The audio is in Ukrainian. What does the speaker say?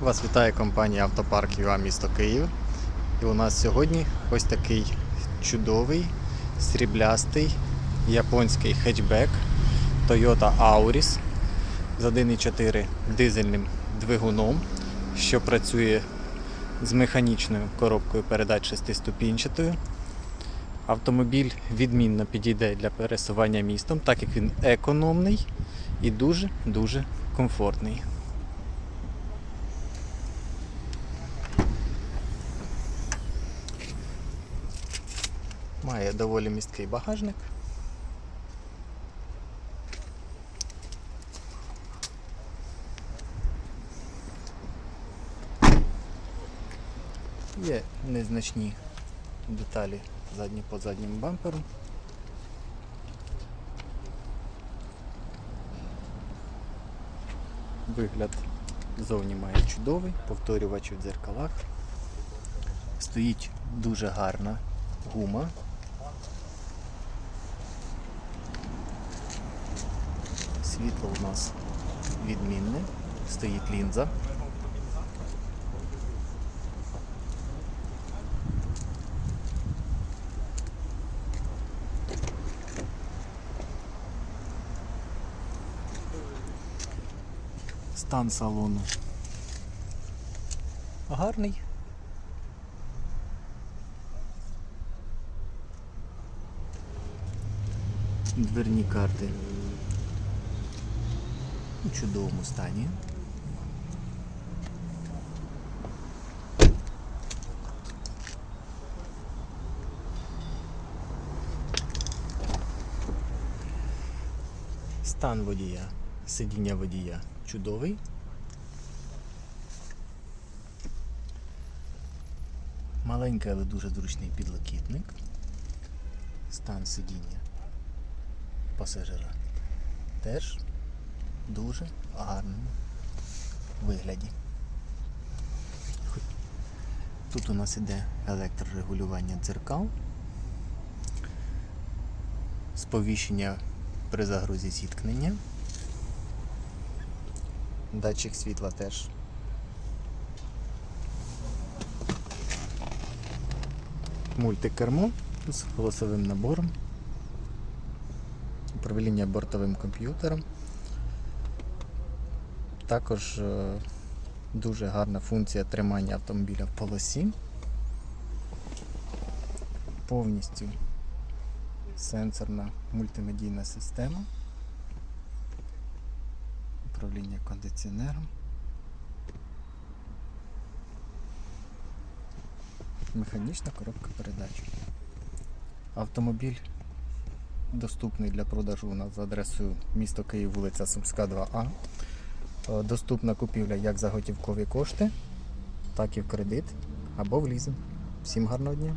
Вас вітає компанія Автопарк ЮА місто Київ. І у нас сьогодні ось такий чудовий, сріблястий японський хетчбек Toyota Auris з 1.4 дизельним двигуном, що працює з механічною коробкою передач шестиступінчатою. Автомобіль відмінно підійде для пересування містом, так як він економний і дуже-дуже комфортний. Має доволі місткий багажник. Є незначні деталі задні по задньому бамперу. Вигляд зовні має чудовий, повторювач у дзеркалах. Стоїть дуже гарна гума. Світло у нас відмінне, стоїть лінза. Стан салону гарний. Дверні карти у чудовому стані. Стан водія, сидіння водія чудовий. Маленький, але дуже зручний підлокітник. Стан сидіння пасажира теж дуже гарному вигляді. Тут у нас іде електрорегулювання дзеркал, сповіщення при загрузі зіткнення. Датчик світла теж. Мультикермо з голосовим набором управління бортовим комп'ютером. Також е, дуже гарна функція тримання автомобіля в полосі. Повністю сенсорна мультимедійна система. Управління кондиціонером. Механічна коробка передач. Автомобіль доступний для продажу у нас за адресою місто Київ, вулиця Сумська, 2А. Е, Доступна купівля як за готівкові кошти, так і в кредит або в лізинг. Всім гарного дня!